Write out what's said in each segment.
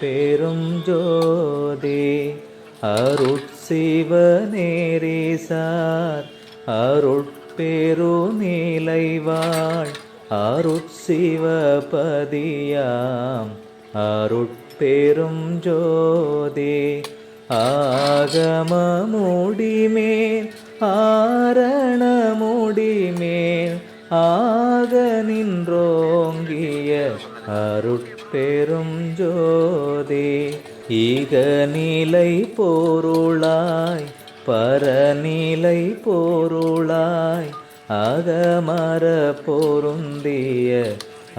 பெரும் ஜோதி அருட்சிவநேரிசார் அருட்பெரு நீலைவாள் அருட்சிவபதியாம். அருட்பெரும் ஜோதி ஆகம முடிமேல் ஆரண முடிமேல் ஆக நின்றோங்கிய அருட் பெரும் ஜோதி ஈக நிலை பொருளாய் பரநிலை பொருளாய் அகமர பொருந்திய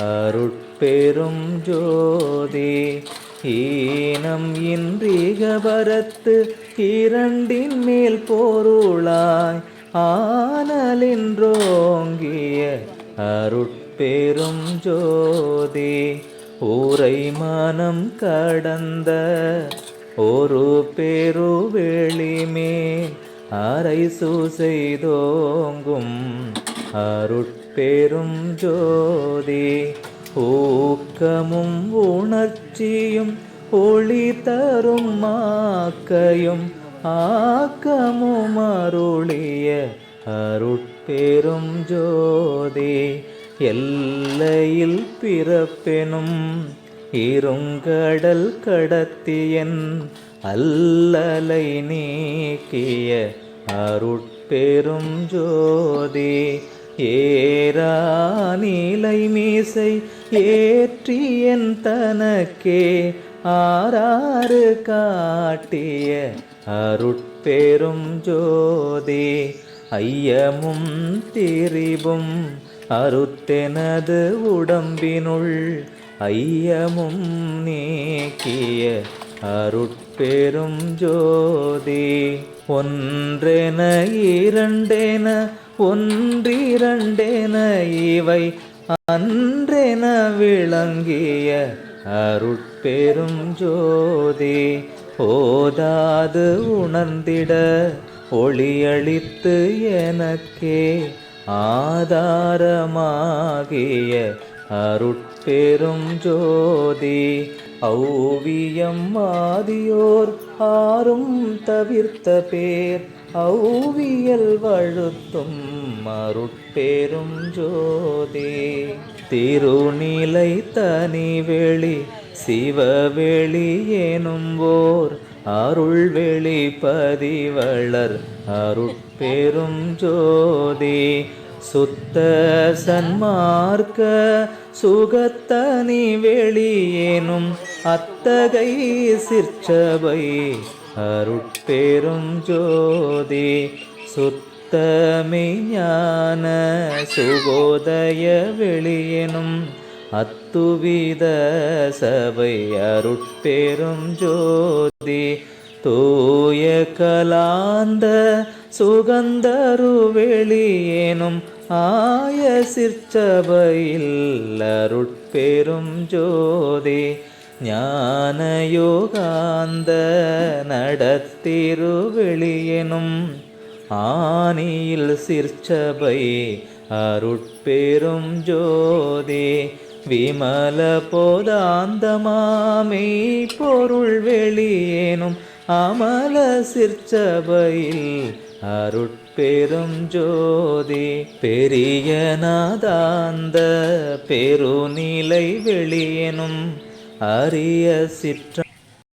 அருட்பெரும் ஜோதி ஈனம் இன்றிகபரத்து இரண்டின் மேல் பொருளாய் ஆனலின்றோங்கிய அருட்பெரும் ஜோதி ஊரை மனம் கடந்த ஒரு பேரு வெளிமேல் அரை சூசெய்தோங்கும் அருட்பெரும் ஜோதி ஊக்கமும் உணர்ச்சியும் ஒளி தரும் மாக்கையும் ஆக்கமும் அருளிய அருட்பெரும் ஜோதி எல்லையில் பிறப்பெனும் இருங்கடல் கடத்தியன் அல்லலை நீக்கிய அருட்பெரும் ஜோதி ஏரா நீலை மீசை ஏற்றியன் தனக்கே ஆறாறு காட்டிய அருட்பெரும் ஜோதி ஐயமும் திரிபும் அறுத்தெனது உடம்பினுள் ஐயமும் நீக்கிய அருட்பெரும் ஜோதி. ஒன்றென இரண்டென ஒன்றிரண்டென இவை அன்றென விளங்கிய அருட்பெரும் ஜோதி. ஓதாது உணர்ந்திட ஒளியளித்து எனக்கே ஆதாரமாகிய அருட்பெரும் ஜோதி ஔவியம் மாதியோர் ஆறும் தவிர்த்த பேர். ஔவியல் வழுத்தும் அருட்பெரும் ஜோதி. திருநிலை தனிவெளி சிவவெளி எனும்போர் அருள் அருள்வெளி பதிவளர் அருட்பெரும் ஜோதி சுத்த சன்மார்க்க சுகத்தனி வெளியேனும் அத்தகை சிற்சபை அருட்பெரும் ஜோதி சுத்தமை ஞான சுகோதய வெளியேனும் அத்துவித சபை அருட்பெரும் ஜோதி தூய கலாந்த சுகந்தரு வெளியேனும் ஆய சிற்சபையில் அருட்பெரும் ஜோதி ஞான யோகாந்த நடத்திரு வெளியெனும் ஆனியில் சிற்சபை அருட்பெரும் ஜோதி விமல போதாந்தமாமை பொருள் வெளியேனும் அமல சிற்சபையில் அருட்பெரும் ஜோதி பெரிய நாதாந்த பெருநிலை வெளியேனும் அரிய சிற்ற